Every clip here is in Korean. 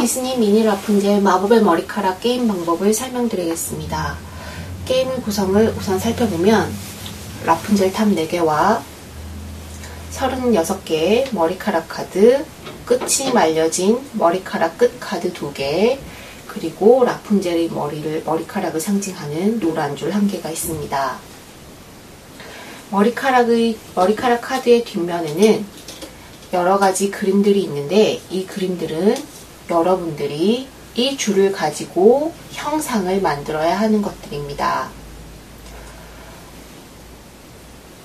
디즈니 미니 라푼젤 마법의 머리카락 게임 방법을 설명드리겠습니다. 게임의 구성을 우선 살펴보면 라푼젤 탑 4개와 36개의 머리카락 카드, 끝이 말려진 머리카락 끝 카드 2개, 그리고 라푼젤의 머리를, 머리카락을 상징하는 노란 줄 1개가 있습니다. 머리카락의, 머리카락 카드의 뒷면에는 여러 가지 그림들이 있는데 이 그림들은 여러분들이 이 줄을 가지고 형상을 만들어야 하는 것들입니다.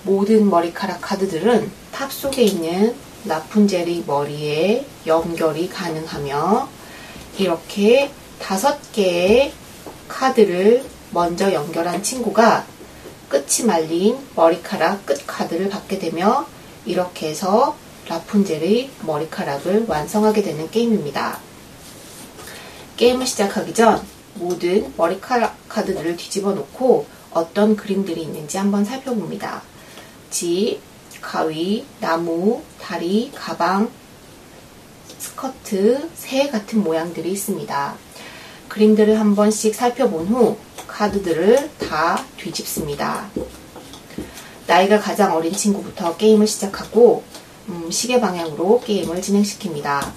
모든 머리카락 카드들은 탑 속에 있는 라푼젤의 머리에 연결이 가능하며 이렇게 다섯 개의 카드를 먼저 연결한 친구가 끝이 말린 머리카락 끝 카드를 받게 되며 이렇게 해서 라푼젤의 머리카락을 완성하게 되는 게임입니다. 게임을 시작하기 전 모든 머리카락 카드들을 뒤집어 놓고 어떤 그림들이 있는지 한번 살펴봅니다. 집, 가위, 나무, 다리, 가방, 스커트, 새 같은 모양들이 있습니다. 그림들을 한 번씩 살펴본 후 카드들을 다 뒤집습니다. 나이가 가장 어린 친구부터 게임을 시작하고 음, 시계 방향으로 게임을 진행시킵니다.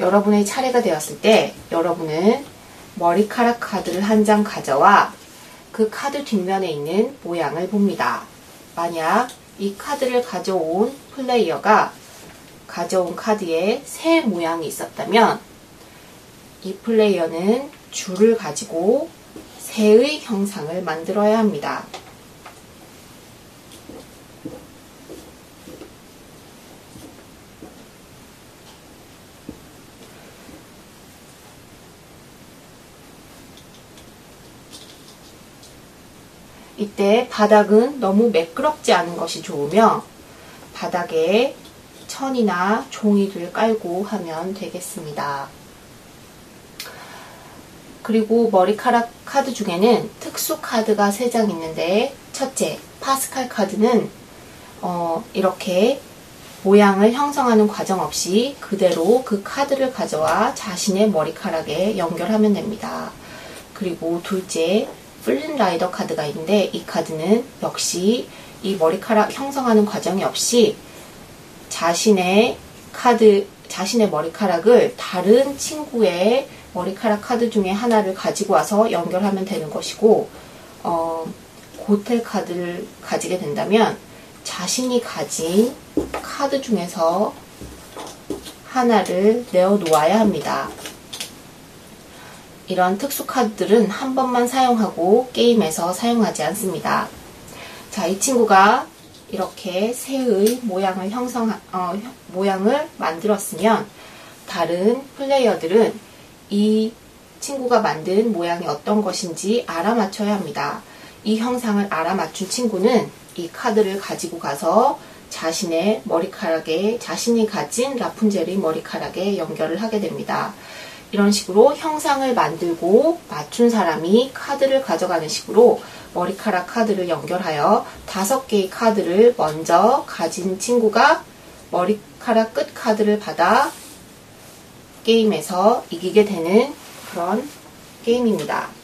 여러분의 차례가 되었을 때 여러분은 머리카락 카드를 한 장 가져와 그 카드 뒷면에 있는 모양을 봅니다. 만약 이 카드를 가져온 플레이어가 가져온 카드에 새 모양이 있었다면 이 플레이어는 줄을 가지고 새의 형상을 만들어야 합니다. 이때 바닥은 너무 매끄럽지 않은 것이 좋으며 바닥에 천이나 종이를 깔고 하면 되겠습니다. 그리고 머리카락 카드 중에는 특수 카드가 3장 있는데 첫째, 파스칼 카드는 어, 이렇게 모양을 형성하는 과정 없이 그대로 그 카드를 가져와 자신의 머리카락에 연결하면 됩니다. 그리고 둘째, 플린 라이더 카드가 있는데 이 카드는 역시 이 머리카락 형성하는 과정이 없이 자신의 카드, 자신의 머리카락을 다른 친구의 머리카락 카드 중에 하나를 가지고 와서 연결하면 되는 것이고, 어, 고텔 카드를 가지게 된다면 자신이 가진 카드 중에서 하나를 내어 놓아야 합니다. 이런 특수 카드들은 한 번만 사용하고 게임에서 사용하지 않습니다. 자, 이 친구가 이렇게 새의 모양을 형성, 어, 모양을 만들었으면 다른 플레이어들은 이 친구가 만든 모양이 어떤 것인지 알아맞혀야 합니다. 이 형상을 알아맞춘 친구는 이 카드를 가지고 가서 자신의 머리카락에 자신이 가진 라푼젤의 머리카락에 연결을 하게 됩니다. 이런 식으로 형상을 만들고 맞춘 사람이 카드를 가져가는 식으로 머리카락 카드를 연결하여 다섯 개의 카드를 먼저 가진 친구가 머리카락 끝 카드를 받아 게임에서 이기게 되는 그런 게임입니다.